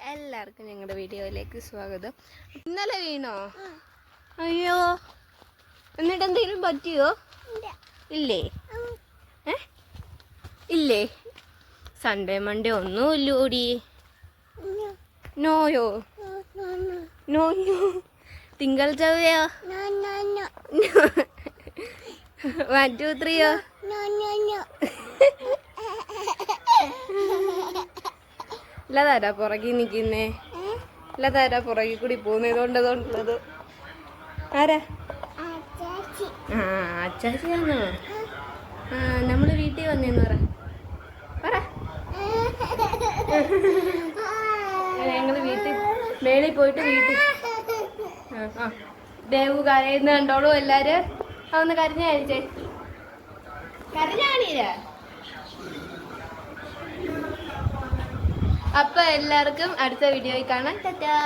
എല്ലാവർക്കും ഞങ്ങളുടെ വീഡിയോയിലേക്ക് സ്വാഗതം. ഇന്നലെ വീണോ? അയ്യോ. എന്നിട്ട് എന്തെങ്കിലും പറ്റിയോ? ഇല്ലേ. ഏ? ഇല്ലേ? സൺഡേ മൺഡേ ഒന്നുമില്ല ഓടി നോയോ? നോ നോ തിങ്കൾ ചവയോ വൺ ടു ത്രീയോ ഇല്ലതാരാ പുറകിൽ നിൽക്കുന്നേ ലതാരാ പുറകിൽ കൂടി പോകുന്നത് ഇതുകൊണ്ട് ഇതുകൊണ്ടുള്ളത്. ആരാ? ആ അച്ചാച്ചിയാണോ ആ നമ്മൾ വീട്ടിൽ വന്നേന്ന് പറ. പറ. ഞങ്ങൾ വീട്ടിൽ മേളിൽ പോയിട്ട് വീട്ടിൽ. ആ. ദേവു കരയുന്ന കണ്ടോളൂ എല്ലാരും. അതൊന്ന് കരഞ്ഞ കഴിച്ചേ കരഞ്ഞാണീര അപ്പൊ എല്ലാവർക്കും അടുത്ത വീഡിയോയിൽ കാണാം. ടാറ്റാ.